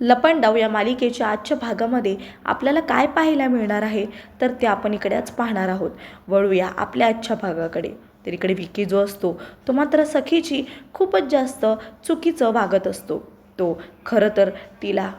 लपंडाव या मालिकेच्या आजच्या भागामध्ये आपल्याला काय पाहायला मिळणार आहे तर ते आपण इकडे आज पाहणार आहोत. वळूया आपल्या आजच्या भागाकडे. तर इकडे विकी जो असतो तो मात्र सखीची खूपच जास्त चुकीचं वागत असतो. तो खरं तर तिला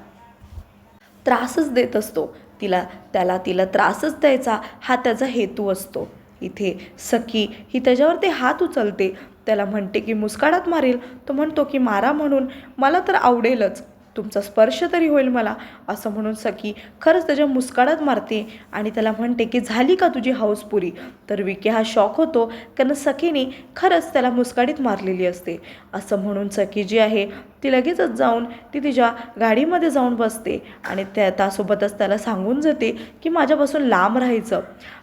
त्रासच देत असतो. तिला त्याला तिला त्रासच द्यायचा हा त्याचा हेतू असतो. इथे सखी ही त्याच्यावरती हात उचलते. त्याला म्हणते की मुस्काडात मारेल. तो म्हणतो की मारा म्हणून. मला तर आवडेलच. तुमचा स्पर्श तरी होईल मला असं म्हणून सखी खरंच त्याच्या मुस्काळात मारते आणि त्याला म्हणते की झाली का तुझी हाऊस पुरी? तर विके हा शॉक होतो कारण सखीने खरंच त्याला मुस्काडीत मारलेली असते. असं म्हणून सखी जी आहे ती लगेचच जाऊन ती तिच्या गाडीमध्ये जाऊन बसते आणि त्या त्यासोबतच त्याला सांगून जाते की माझ्यापासून लांब राहायचं.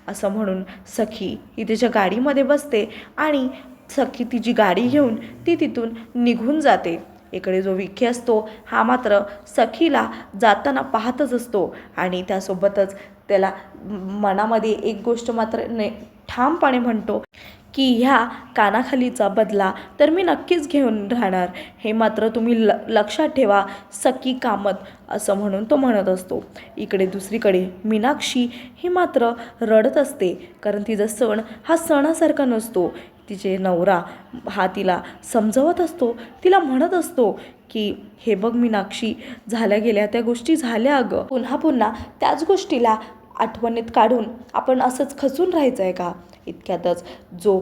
असं म्हणून सखी ही तिच्या गाडीमध्ये बसते आणि सखी तिची गाडी घेऊन ती तिथून निघून जाते. इकडे जो विखे असतो हा मात्र सखीला जाताना पाहतच असतो. आणि त्यासोबतच त्याला मनामध्ये एक गोष्ट मात्र ने ठामपणे म्हणतो की ह्या कानाखालीचा बदला तर मी नक्कीच घेऊन राहणार. हे मात्र तुम्ही ल लक्षात ठेवा सखी कामत असं म्हणून तो म्हणत असतो. इकडे दुसरीकडे मीनाक्षी ही मात्र रडत असते कारण तिचा सण हा सणासारखा नसतो. तिचे नवरा हा तिला समजवत असतो तिला म्हणत असतो की हे बघ मीनाक्षी झाल्या गेल्या त्या गोष्टी झाल्या अगं. पुन्हा पुन्हा त्याच गोष्टीला आठवणीत काढून आपण असंच खचून राहायचं आहे का? इतक्यातच जो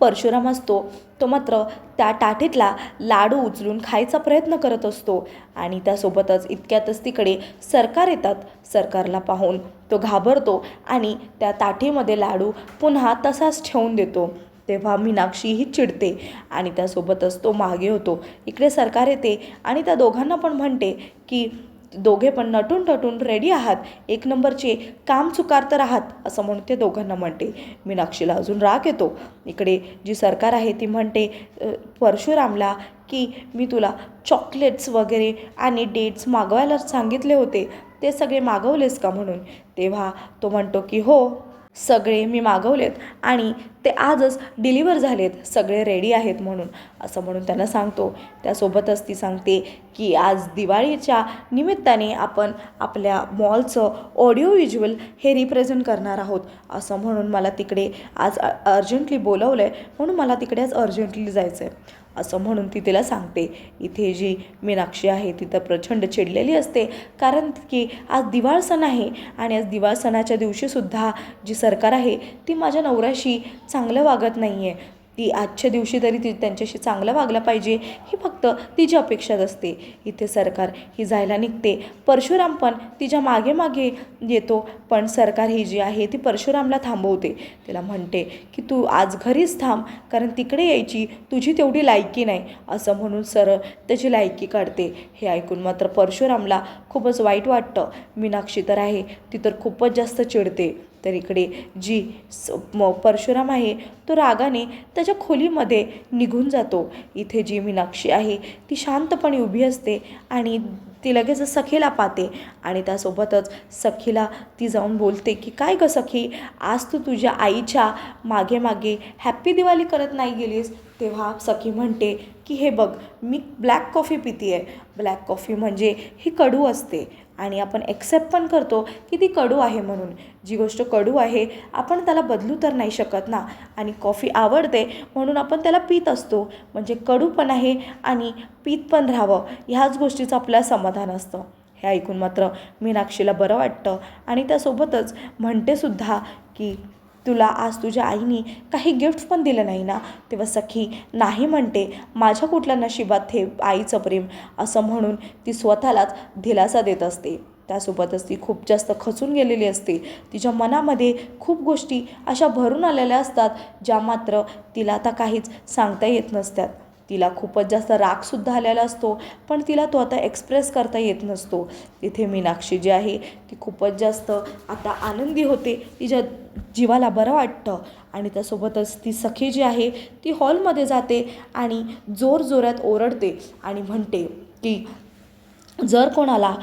परशुराम असतो तो मात्र त्या टाठीतला लाडू उचलून खायचा प्रयत्न करत असतो आणि त्यासोबतच इतक्यातच तिकडे सरकार येतात. सरकारला पाहून तो घाबरतो आणि त्या ताठीमध्ये लाडू पुन्हा तसाच ठेवून देतो. तेव्हा मीनाक्षीही चिडते आणि त्यासोबतच तो मागे होतो. इकडे सरकार येते आणि त्या दोघांना पण म्हणते की दोघे पण नटून टटून रेडी आहात. एक नंबरचे काम चुकार तर आहात असं म्हणून ते दोघांना म्हणते. मीनाक्षीला अजून राग येतो. इकडे जी सरकार आहे ती म्हणते परशुरामला की मी तुला चॉकलेट्स वगैरे आणि डेट्स मागवायला सांगितले होते. ते सगळे मागवलेस का म्हणून? तेव्हा तो म्हणतो की हो सगळे मी मागवलेत आणि ते आजच डिलिव्हर झालेत सगळे रेडी आहेत म्हणून. असं म्हणून त्यांना सांगतो. त्यासोबतच ती सांगते की आज दिवाळीच्या निमित्ताने आपण आपल्या मॉलचं ऑडिओ व्हिज्युअल हे रिप्रेझेंट करणार आहोत. असं म्हणून मला तिकडे आज अर्जंटली बोलवलं आहे म्हणून मला तिकडे आज अर्जंटली जायचं आहे असं म्हणून ती तिला सांगते. इथे जी मीनाक्षी आहे ती तर प्रचंड चिडलेली असते. कारण की आज दिवाळ सण आहे आणि आज दिवाळ सणाच्या दिवशीसुद्धा जी सरकार आहे ती माझ्या नवऱ्याशी चांगलं वागत नाही आहे ती आजच्या दिवशी तरी ती त्यांच्याशी चांगलं वागलं पाहिजे ही फक्त तिची अपेक्षाच असते. इथे सरकार ही जायला निघते. परशुराम पण तिच्यामागे मागे येतो पण सरकार ही जी आहे ती परशुरामला थांबवते. तिला म्हणते की तू आज घरीच थांब कारण तिकडे यायची तुझी तेवढी लायकी नाही. असं म्हणून सरळ त्याची लायकी काढते. हे ऐकून मात्र परशुरामला खूपच वाईट वाटतं. मीनाक्षी तर आहे ती तर खूपच जास्त चिडते. तर इकडे जी स म परशुराम आहे तो रागाने त्याच्या खोलीमध्ये निघून जातो. इथे जी मीनाक्षी आहे ती शांतपणे उभी असते आणि ती लगेच सखीला पाहते आणि त्यासोबतच सखीला ती जाऊन बोलते की काय गं सखी आज तू तुझ्या आईच्या मागे मागे हॅप्पी दिवाळी करत नाही गेलीस? तेव्हा सखी म्हणते की हे बघ मी ब्लॅक कॉफी पिती आहे ब्लॅक कॉफी म्हणजे ही कडू असते आणि आपण एक्सेप्ट पण करतो की ती कडू आहे म्हणून. जी गोष्ट कडू आहे आपण त्याला बदलू तर नाही शकत ना. आणि कॉफी आवडते म्हणून आपण त्याला पित असतो. म्हणजे कडू पण आहे आणि पीत पण राहावं. ह्याच गोष्टीचं आपल्याला समाधान असतं. हे ऐकून मात्र मीनाक्षीला बरं वाटतं आणि त्यासोबतच म्हणतेसुद्धा की तुला आज तुझ्या आईने काही गिफ्ट पण दिलं नाही ना? तेव्हा सखी नाही म्हणते. माझ्या कुठल्या नशिबात हे आईचं प्रेम? असं म्हणून ती स्वतःलाच दिलासा देत असते. त्यासोबतच ती खूप जास्त खचून गेलेली असते. तिच्या मनामध्ये खूप गोष्टी अशा भरून आलेल्या असतात ज्या मात्र तिला आता काहीच सांगता येत नसतात. तिला खूपच जास्त रागसुद्धा आलेला असतो पण तिला तो आता एक्सप्रेस करता येत नसतो. तिथे मीनाक्षी जी आहे ती खूपच जास्त आता आनंदी होते तिच्या जीवाला बरं वाटतं. आणि त्यासोबतच ती सखी जी आहे ती हॉलमध्ये जाते आणि जोरजोरात ओरडते आणि म्हणते की जर कोणाला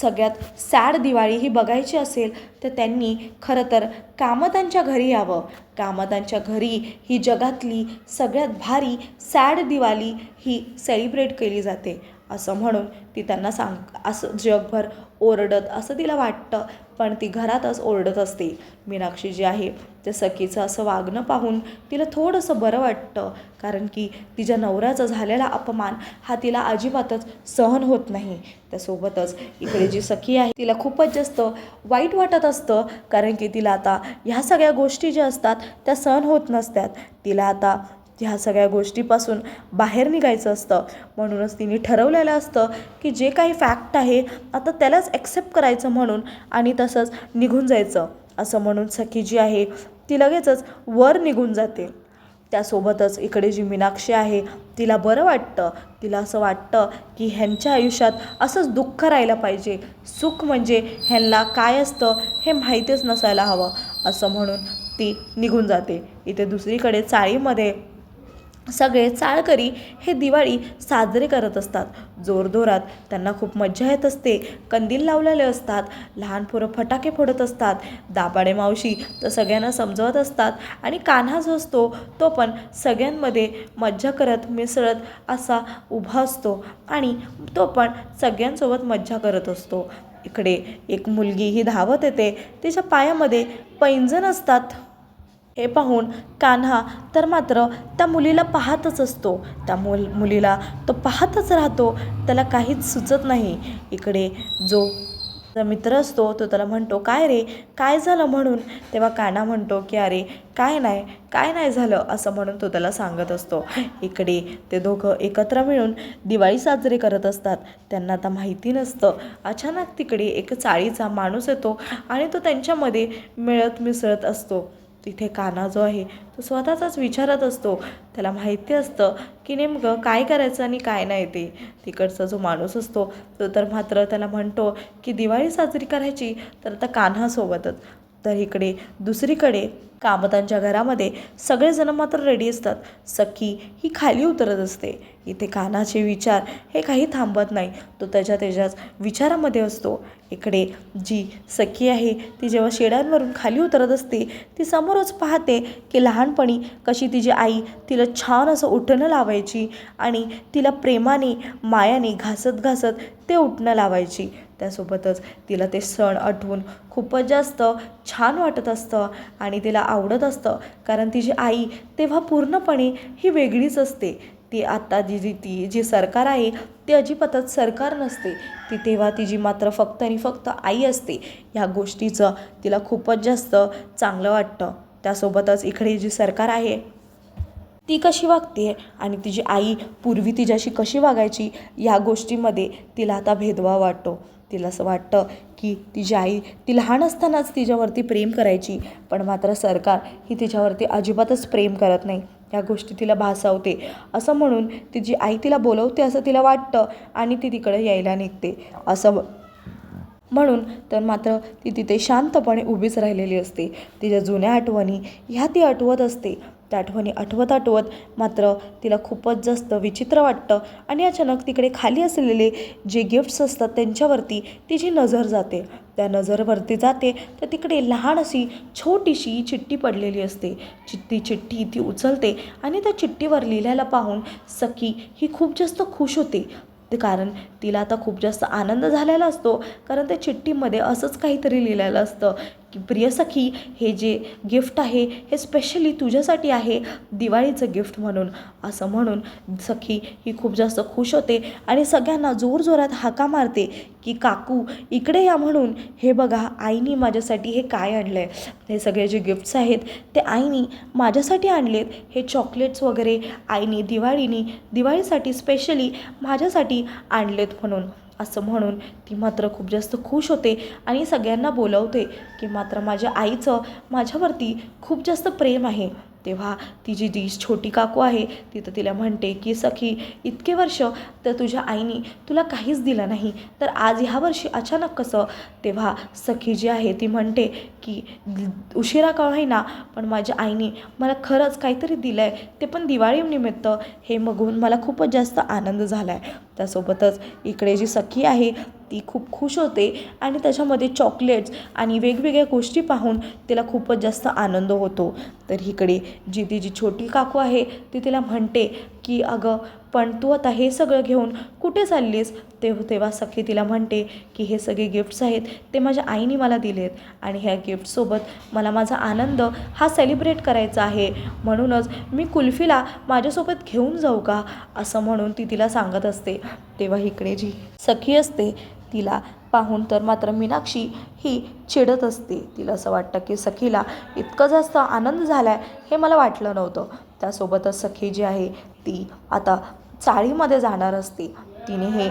सगळ्यात सॅड दिवाळी ही बघायची असेल तर त्यांनी खरं तर कामतांच्या घरी यावं. कामतांच्या घरी ही जगातली सगळ्यात भारी सॅड दिवाळी ही सेलिब्रेट केली जाते. असं म्हणून ती त्यांना सांग असं जगभर ओरडत असं तिला वाटतं पण ती घरातच ओरडत असते. मीनाक्षी जी आहे त्या सखीचं असं वागणं पाहून तिला थोडंसं बरं वाटतं. कारण की तिच्या नवऱ्याचा झालेला अपमान हा तिला अजिबातच सहन होत नाही. त्यासोबतच इकडे जी सखी आहे तिला खूपच जास्त वाईट वाटत असतं. कारण की तिला आता ह्या सगळ्या गोष्टी ज्या असतात त्या सहन होत नसतात. तिला आता ह्या सगळ्या गोष्टीपासून बाहेर निघायचं असतं. म्हणूनच तिने ठरवलेलं असतं की जे काही फॅक्ट आहे आता त्यालाच ॲक्सेप्ट करायचं म्हणून आणि तसंच निघून जायचं. असं म्हणून सखी जी आहे ती लगेचच वर निघून जाते. त्यासोबतच इकडे जी मीनाक्षी आहे तिला बरं वाटतं तिला असं वाटतं की ह्यांच्या आयुष्यात असंच दुःख राहिलं पाहिजे. सुख म्हणजे ह्यांना काय असतं हे माहितीच नसायला हवं. असं म्हणून ती निघून जाते. इथे दुसरीकडे चाळीमध्ये सगळे चाळकरी हे दिवाळी साजरे करत असतात. जोरदोरात त्यांना खूप मज्जा येत असते. कंदील लावलेले असतात. लहान पोरं फटाके फोडत असतात. दाबाडे मावशी तर सगळ्यांना समजवत असतात. आणि कान्हा जो असतो तो पण सगळ्यांमध्ये मज्जा करत मिसळत असा उभा असतो. आणि तो पण सगळ्यांसोबत मज्जा करत असतो. इकडे एक मुलगी ही धावत येते. तिच्या पायामध्ये पैंजण असतात. हे पाहून कान्हा तर मात्र त्या मुलीला पाहतच असतो. त्या मुल मुलीला तो पाहतच राहतो. त्याला काहीच सुचत नाही. इकडे जो त्याचा मित्र असतो तो त्याला म्हणतो काय रे? काय झालं म्हणून? तेव्हा कान्हा म्हणतो की अरे काय नाही काय नाही झालं असं म्हणून तो त्याला सांगत असतो. इकडे ते दोघं एकत्र मिळून दिवाळी साजरी करत असतात. त्यांना आता माहिती नसतं. अचानक तिकडे एक चाळीचा माणूस येतो आणि तो त्यांच्यामध्ये मिळत मिसळत असतो. तिथे काना जो आहे तो स्वतःचाच विचारत असतो. त्याला माहिती असतं की नेमकं काय करायचं आणि काय नाही ते. तिकडचा जो माणूस असतो तो तर मात्र त्याला म्हणतो की दिवाळी साजरी करायची तर आता कान्हासोबतच. तर इकडे दुसरीकडे कामतांच्या घरामध्ये सगळेजण मात्र रेडी असतात. सखी ही खाली उतरत असते. इथे कानाचे विचार हे काही थांबत नाही. तो त्याच्या त्याच्याच विचारामध्ये असतो. इकडे जी सखी आहे ती जेव्हा शेड्यांवरून खाली उतरत असते ती समोरच पाहते की लहानपणी कशी तिची आई तिला छान असं उठणं लावायची आणि तिला प्रेमाने मायाने घासत घासत ते उठणं लावायची. त्यासोबतच तिला ते सण आठवून खूपच जास्त छान वाटत असतं आणि तिला आवडत असतं. कारण तिची आई तेव्हा पूर्णपणे ही वेगळीच असते. ती आत्ता जी जी ती जी सरकार आहे ती अजिबातच सरकार नसते. ती तेव्हा तिची मात्र फक्त आणि फक्त आई असते ह्या गोष्टीचं तिला खूपच जास्त चांगलं वाटतं. त्यासोबतच इकडे जी सरकार आहे ती कशी वागते आणि तिची आई पूर्वी तिच्याशी कशी वागायची या गोष्टीमध्ये तिला आता भेदभाव वाटतो. तिला असं वाटतं की तिची आई ती लहान असतानाच तिच्यावरती प्रेम करायची पण मात्र सरकार ही तिच्यावरती अजिबातच प्रेम करत नाही. या गोष्टी तिला भासावते. असं म्हणून तिची आई तिला बोलवते असं तिला वाटतं आणि ती तिकडे यायला निघते. असं म्हणून तर मात्र ती तिथे शांतपणे उभीच राहिलेली असते. तिच्या जुन्या आठवणी ह्या ती आठवत असते. त्या आठवणी आठवत आठवत मात्र तिला खूपच जास्त विचित्र वाटतं आणि अचानक तिकडे खाली असलेले जे गिफ्ट्स असतात त्यांच्यावरती तिची नजर जाते. त्या नजरवरती जाते तर तिकडे लहान अशी छोटीशी चिठ्ठी पडलेली असते. चिठ्ठी चिठ्ठी ती उचलते आणि त्या चिठ्ठीवर लिहिल्याला पाहून सखी ही खूप जास्त खुश होते. ते कारण तिला आता खूप जास्त आनंद झालेला असतो. कारण त्या चिठ्ठीमध्ये असंच काहीतरी लिहिलेलं असतं. की प्रिय सखी हे जे गिफ्ट आहे हे स्पेशली तुझ्यासाठी आहे दिवाळीचं गिफ्ट म्हणून. असं म्हणून सखी ही खूप जास्त खुश होते आणि सगळ्यांना जोरजोरात हाका मारते की काकू इकडे या म्हणून. हे बघा आईनी माझ्यासाठी हे काय आणलं आहे हे सगळे जे गिफ्ट्स आहेत ते आईनी माझ्यासाठी आणलेत. हे चॉकलेट्स वगैरे आईनी दिवाळीनी दिवाळीसाठी स्पेशली माझ्यासाठी आणलेत म्हणून. असं म्हणून ती मात्र खूप जास्त खुश होते आणि सगळ्यांना बोलवते की मात्र माझ्या आईचं माझ्यावरती खूप जास्त प्रेम आहे. तेव्हा तिची जी छोटी काकू आहे ती तर तिला म्हणते की सखी इतके वर्ष तर तुझ्या आईने तुला काहीच दिलं नाही तर आज ह्या वर्षी अचानक कसं? तेव्हा सखी जी आहे ती म्हणते की उशिरा का होईना पण माझ्या आईने मला खरंच काहीतरी दिलं आहे ते पण दिवाळीनिमित्त हे बघून मला खूपच जास्त आनंद झाला आहे त्यासोबतच इकडे जी सखी आहे ती खूप खुश होते आणि त्याच्यामध्ये चॉकलेट्स आणि वेगवेगळ्या गोष्टी पाहून तिला खूपच जास्त आनंद होतो. तर इकडे जी तिची छोटी काकू आहे ती तिला म्हणते की अगं पण तू आता हे सगळं घेऊन कुठे चाललीस? ते तेव्हा सखी तिला म्हणते की हे सगळे गिफ्ट्स आहेत ते माझ्या आईने मला दिलेत आणि ह्या गिफ्टसोबत मला माझा आनंद हा सेलिब्रेट करायचा आहे. म्हणूनच मी कुल्फीला माझ्यासोबत घेऊन जाऊ का? असं म्हणून ती तिला सांगत असते. तेव्हा इकडे जी सखी असते तिला पाहून तर मात्र मीनाक्षी ही चिडत असते. तिला असं वाटतं की सखीला इतकं जास्त आनंद झाला आहे हे मला वाटलं नव्हतं. त्यासोबतच सखी जी आहे ती आता चाळीमध्ये जाणार असते. तिने हे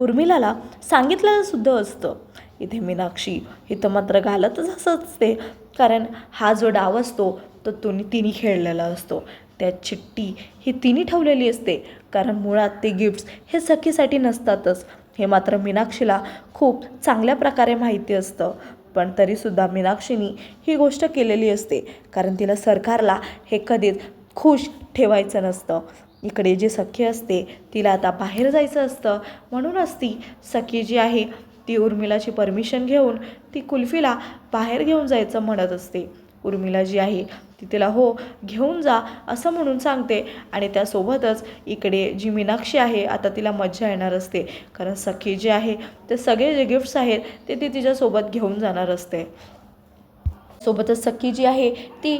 उर्मिलाला सांगितलेलं सुद्धा असतं. इथे मीनाक्षी इथं मात्र घालतच असं असते. कारण हा जो डाव असतो तो तुनी तिने खेळलेला असतो. त्यात चिठ्ठी ही तिने ठेवलेली असते. कारण मुळात ते गिफ्ट्स हे सखीसाठी नसतातच. हे मात्र मीनाक्षीला खूप चांगल्या प्रकारे माहिती असतं. पण तरीसुद्धा मीनाक्षीनी ही गोष्ट केलेली असते कारण तिला सरकारला हे कधीच खुश ठेवायचं नसतं. इकडे जी सखी असते तिला आता बाहेर जायचं असतं. म्हणूनच ती सखी जी आहे ती उर्मिलाची परमिशन घेऊन ती कुल्फीला बाहेर घेऊन जायचं म्हणत असते. उर्मिला जी आहे ती तिला हो घेऊन जा असं म्हणून सांगते. आणि त्यासोबतच इकडे जी मीनाक्षी आहे आता तिला मज्जा येणार असते. कारण सखी जे आहे ते सगळे जे गिफ्ट्स आहेत ते ती तिच्यासोबत घेऊन जाणार असते. सोबतच सखी जी आहे ती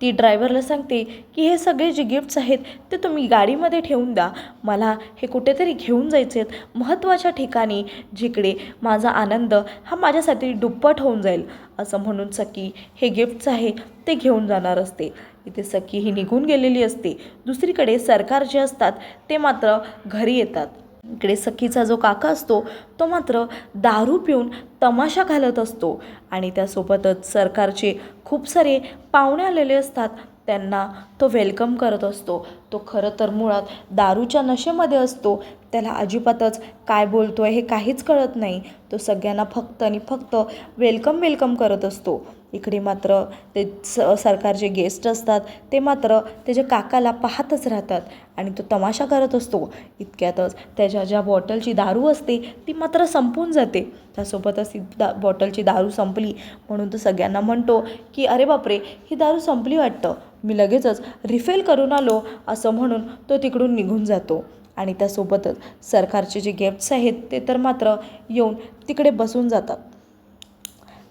ती ड्रायव्हरला सांगते की हे सगळे जे गिफ्ट्स आहेत ते तुम्ही गाडीमध्ये ठेवून द्या. मला हे कुठेतरी घेऊन जायचे आहेत महत्त्वाच्या ठिकाणी जिकडे माझा आनंद हा माझ्यासाठी दुप्पट होऊन जाईल. असं म्हणून सखी हे गिफ्ट्स आहे ते घेऊन जाणार असते. इथे सखी ही निघून गेलेली असते. दुसरीकडे सरकार जे असतात ते मात्र घरी येतात. इकडे सखीचा जो काका असतो तो मात्र दारू पिऊन तमाशा घालत असतो. आणि त्यासोबतच सरकारचे खूप सारे पाहुणे आलेले असतात त्यांना तो वेलकम करत असतो. तो खरं तर मुळात दारूच्या नशेमध्ये असतो. त्याला अजिबातच काय बोलतो आहे हे काहीच कळत नाही. तो सगळ्यांना फक्त आणि फक्त वेलकम वेलकम करत असतो. इकडे मात्र ते स सरकारचे गेस्ट असतात ते मात्र त्याच्या काकाला पाहतच राहतात. आणि तो तमाशा करत असतो. इतक्यातच त्याच्या ज्या बॉटलची दारू असते ती मात्र संपून जाते. त्यासोबतच ती दा बॉटलची दारू संपली. म्हणून तो सगळ्यांना म्हणतो की अरे बापरे ही दारू संपली वाटतं. मी लगेचच रिफिल करून आलो. असं म्हणून तो तिकडून निघून जातो. आणि त्यासोबतच सरकारचे जे गेफ्ट्स आहेत ते तर मात्र येऊन तिकडे बसून जातात.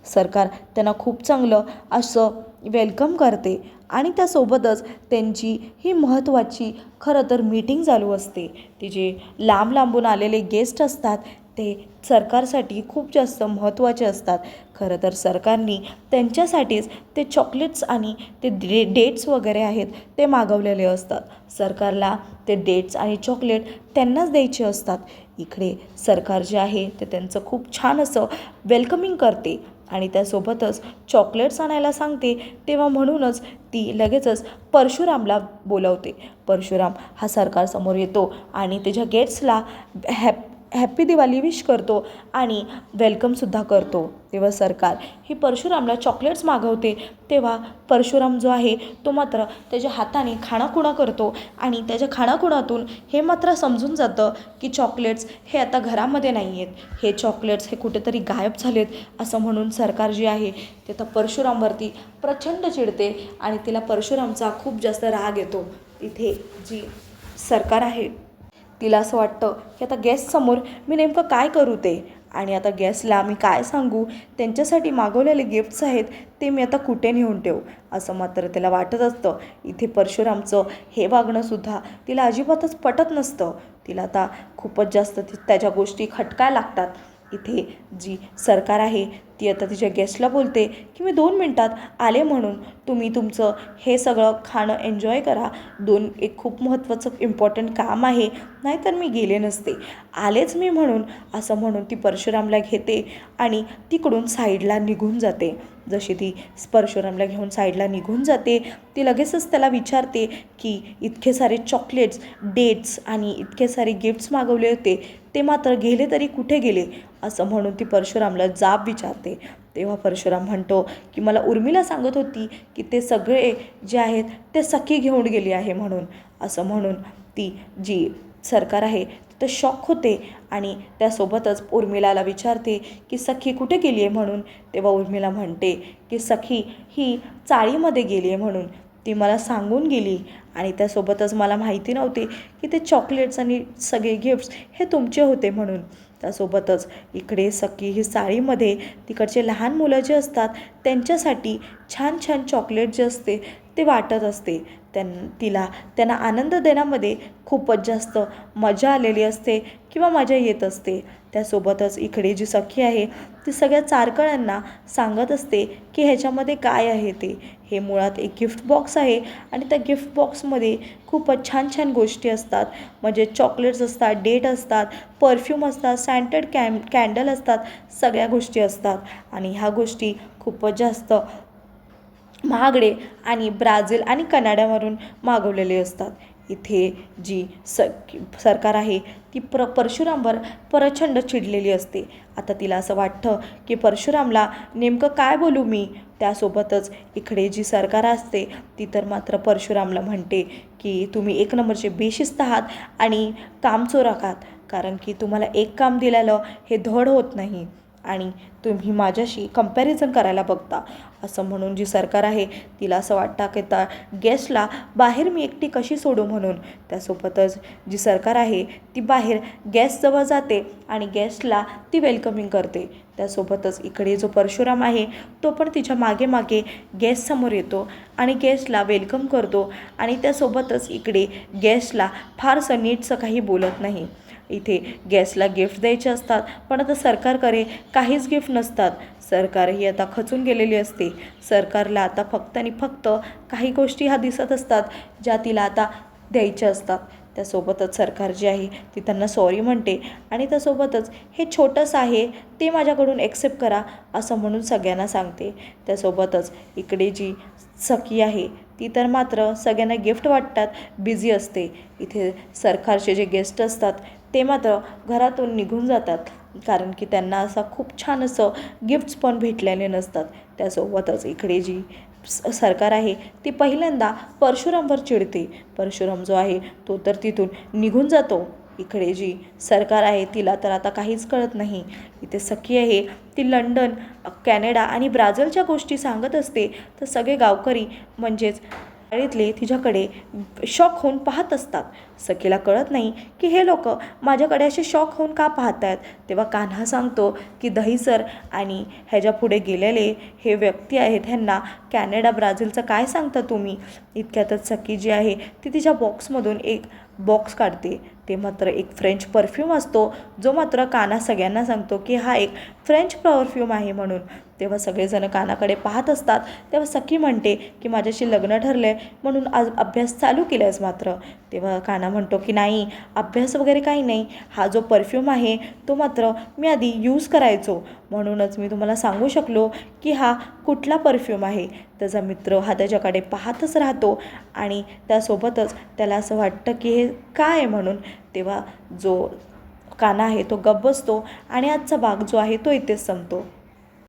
सरकार त्यांना खूप चांगलं असं वेलकम करते. आणि त्यासोबतच त्यांची ही महत्त्वाची खरं तर मीटिंग चालू असते. ते जे लांब लांबून आलेले गेस्ट असतात ते सरकारसाठी खूप जास्त महत्त्वाचे असतात. खरं तर सरकारनी त्यांच्यासाठीच ते चॉकलेट्स आणि ते डे डेट्स वगैरे आहेत ते मागवलेले असतात. सरकारला ते डेट्स आणि चॉकलेट त्यांनाच द्यायचे असतात. इकडे सरकार जे आहे ते त्यांचं खूप छान असं वेलकमिंग करते. आणि त्यासोबतच चॉकलेट्स आणायला सांगते तेव्हा म्हणूनच ती लगेचच परशुरामला बोलवते. परशुराम हा सरकारसमोर येतो आणि त्याच्या गेट्सला हॅप हॅप्पी दिवाळी विश करतो आणि वेलकमसुद्धा करतो. तेव्हा सरकार ही परशुरामला चॉकलेट्स मागवते तेव्हा परशुराम जो आहे तो मात्र त्याच्या हाताने खाणाखुणा करतो आणि त्याच्या खाणाखुणातून हे मात्र समजून जातं की चॉकलेट्स हे आता घरामध्ये नाही आहेत हे चॉकलेट्स हे कुठेतरी गायब झालेत असं म्हणून सरकार जे आहे ते तर परशुरामवरती प्रचंड चिडते आणि तिला परशुरामचा खूप जास्त राग येतो. इथे जी सरकार आहे तिला असं वाटतं की आता गेस्टसमोर मी नेमकं काय करू ते? आणि आता गेस्टला मी काय सांगू? त्यांच्यासाठी मागवलेले गिफ्ट्स आहेत ते मी आता कुठे नेऊन ठेवू? असं मात्र त्याला वाटत असतं. इथे परशुरामचं हे वागणंसुद्धा तिला अजिबातच पटत नसतं. तिला आता खूपच जास्त ती त्याच्या गोष्टी खटकाय लागतात. इथे जी सरकार आहे ती आता तिच्या गेस्टला बोलते की मी दोन मिनटात आले म्हणून तुम्ही तुमचं हे सगळं खाणं एन्जॉय करा. दोन एक खूप महत्त्वाचं इम्पॉर्टंट काम आहे. नाहीतर मी गेले नसते. आलेच मी म्हणून असं म्हणून ती परशुरामला घेते आणि तिकडून साईडला निघून जाते. जशी ती परशुरामला घेऊन साईडला निघून जाते ती लगेचच त्याला विचारते की इतके सारे चॉकलेट्स डेट्स आणि इतके सारे गिफ्ट्स मागवले होते. ते मात्र गेले तरी कुठे गेले? असं म्हणून ती परशुरामला जाब विचारते. तेव्हा परशुराम म्हणतो की मला उर्मिला सांगत होती की ते सगळे जे आहेत ते सखी घेऊन गेली आहे म्हणून. असं म्हणून ती जी सरकार आहे तर शॉक होते आणि त्यासोबतच उर्मिलाला विचारते की सखी कुठे गेली आहे म्हणून? तेव्हा उर्मिला म्हणते की सखी ही चाळीमध्ये गेली आहे म्हणून. ती मला सांगून गेली आणि त्यासोबतच मला माहिती नव्हती की ते चॉकलेट्स आणि सगळे गिफ्ट्स हे तुमचे होते म्हणून. त्यासोबतच इकडे सखी ही साडीमध्ये तिकडचे लहान मुलं जे असतात त्यांच्यासाठी छान छान चॉकलेट जे असते ते वाटत असते. त्यां तिला त्यांना आनंद देण्यामध्ये खूपच जास्त मजा आलेली असते किंवा मजा येत असते. त्यासोबतच इकडे जी सखी आहे ती सगळ्या चारकळ्यांना सांगत असते की ह्याच्यामध्ये काय आहे ते. हे मुळात एक गिफ्ट बॉक्स आहे. आणि त्या गिफ्ट बॉक्समध्ये खूपच छान छान गोष्टी असतात. म्हणजे चॉकलेट्स असतात डेट असतात परफ्यूम असतात सॅन्टेड कॅम कॅन्डल असतात सगळ्या गोष्टी असतात. आणि ह्या गोष्टी खूपच जास्त महागडे आणि ब्राझील आणि कनाड्यावरून मागवलेले असतात. इथे जी स सरकार आहे ती प्र परशुरामवर प्रचंड चिडलेली असते. आता तिला असं वाटतं की परशुरामला नेमकं काय बोलू मी? त्यासोबतच इकडे जी सरकार असते ती तर मात्र परशुरामला म्हणते की तुम्ही एक नंबरचे बेशिस्त आहात आणि कामचोर आहात. कारण की तुम्हाला एक काम दिलेलं हे धड होत नाही. आणि तुम्ही माझ्याशी कंपॅरिझन करायला बघता. असं म्हणून जी सरकार आहे तिला असं वाटतं की त्या गेस्टला बाहेर मी एकटी कशी सोडू म्हणून. त्यासोबतच जी सरकार आहे ती बाहेर गॅसजवळ जाते आणि गेस्टला ती वेलकमिंग करते. त्यासोबतच इकडे जो परशुराम आहे तो पण तिच्यामागे मागे गेस्टसमोर येतो आणि गेस्टला वेलकम करतो आणि त्यासोबतच इकडे गेस्टला फारसं नीटसं काही बोलत नाही. इथे गॅसला गिफ्ट द्यायचे असतात. पण आता सरकारकडे काहीच गिफ्ट नसतात. सरकार ही आता खचून गेलेली असते. सरकारला आता फक्त आणि फक्त काही गोष्टी ह्या दिसत असतात ज्या तिला आता द्यायच्या असतात. त्यासोबतच सरकार जे आहे ती त्यांना सॉरी म्हणते. आणि त्यासोबतच हे छोटंसं आहे ते माझ्याकडून एक्सेप्ट करा असं म्हणून सगळ्यांना सांगते. त्यासोबतच इकडे जी सखी आहे ती तर मात्र सगळ्यांना गिफ्ट वाटतात बिझी असते. इथे सरकारचे जे गेस्ट असतात ते मात्र घरातून निघून जातात कारण की त्यांना असा खूप छान असं गिफ्ट्स पण भेटलेले नसतात. त्यासोबतच इकडे जी स सरकार आहे ती पहिल्यांदा परशुरामवर चिडते. परशुराम जो आहे तो तर तिथून निघून जातो. इकडे जी सरकार आहे तिला तर आता काहीच कळत नाही. इथे सखी आहे ती लंडन कॅनडा आणि ब्राझीलच्या गोष्टी सांगत असते. तर सगळे गावकरी म्हणजेच शाळेतले तिच्याकडे शॉक होऊन पाहत असतात. सखीला कळत नाही की हे लोक माझ्याकडे असे शॉक होऊन का पाहत आहेत तेव्हा कान्हा सांगतो की दहीसर आणि ह्याच्या पुढे गेलेले हे व्यक्ती आहेत ह्यांना कॅनडा ब्राझीलचं काय सांगता तुम्ही? इतक्यातच सखी जी आहे ती तिच्या बॉक्समधून एक बॉक्स काढते. ते मात्र एक फ्रेंच परफ्यूम असतो जो मात्र काना सगळ्यांना सांगतो की हा एक फ्रेंच परफ्यूम आहे म्हणून. तेव्हा सगळेजण कानाकडे पाहत असतात. तेव्हा सखी म्हणते की माझ्याशी लग्न ठरलं आहे म्हणून आज अभ्यास चालू केला आहेस मात्र. तेव्हा काना म्हणतो की नाही अभ्यास वगैरे काही नाही. हा जो परफ्यूम आहे तो मात्र मी आधी यूज करायचो. म्हणूनच मी तुम्हाला सांगू शकलो की हा कुठला परफ्यूम आहे. त्याचा मित्र हा त्याच्याकडे पाहतच राहतो आणि त्यासोबतच त्याला असं वाटतं की हे काय म्हणून? तेव्हा जो काना आहे तो गप्प बसतो आणि आजचा भाग जो आहे तो इथेच संपतो.